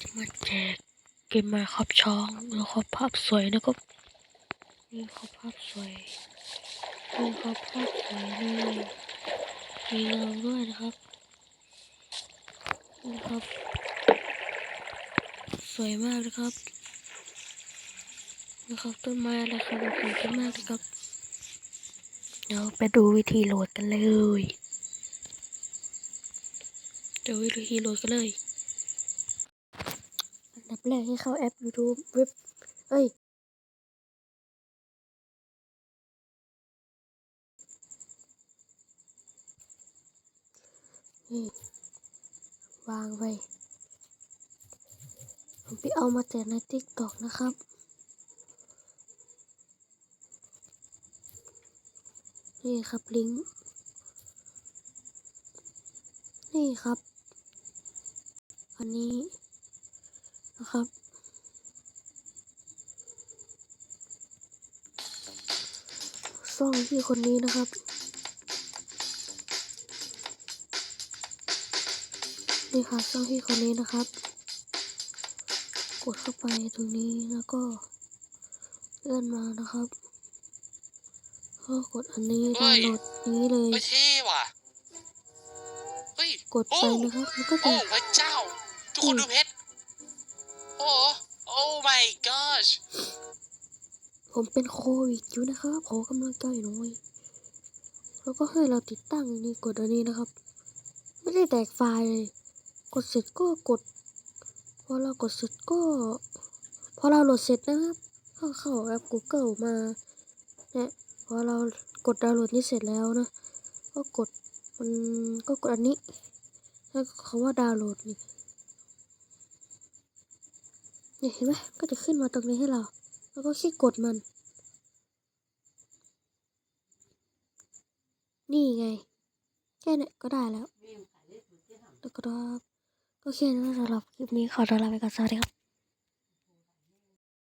จะมาแจกเกมมาครับช้องแล้วครับภาพสวยนะครับนี่ครับภาพสวยนี่ครับภาพสวยเลยมีเงาด้วยนะครับนี่ครับ สวยมากเลยครับนะครับต้นไม้อะไรครับสวยมากเลยครับเดี๋ยวไปดูวิธีโหลดกันเลยเดี๋ยววิธีโหลดกันเลย ดับแรกให้เข้าแอป YouTube เว็บ เอ้ย นี่ วางไว้ ผมไปเอามาจากในติ๊กตอกนะครับนี่ครับลิงก์นี่ครับ อันนี้ นะครับ ซ่องที่คนนี้นะครับนี่ค่ะซ่องที่คนนี้นะครับ กดเข้าไปตรงนี้แล้วก็เลื่อนมานะครับก็กดอันนี้ดาวน์โหลดนี้เลยเฮ้ยเท่ว่ะเฮ้ยกดไปนะครับแล้วก็โอ้จะพระเจ้า ทุกคนดูเพชร โอ้โอ้ my gosh ผมเป็นโควิดอยู่นะครับขอกำลังใจหน่อย แล้วก็ให้เราติดตั้งนนี้กดอันนี้นะครับ ไม่ได้แตกไฟล์เลยกดเสร็จก็กด พอเรากดเสร็จก็ พอเราโหลดเสร็จนะครับก็เข้าแอป Google มาเนี่ยพอเรากดดาวน์โหลดนี้เสร็จแล้วนะ ก็กดมันก็กดอันนี้แล้วคำว่าดาวน์โหลดนี่ เนี่ยเห็นไหมก็จะขึ้นมาตรงนี้ให้เรา แล้วก็คลิกกดมัน นี่ไง แค่เนี้ยก็ได้แล้วแล้วก็ก็แค่นั้นสำหรับคลิปนี้ขอตัวลาไปก่อนสวัสดีครับ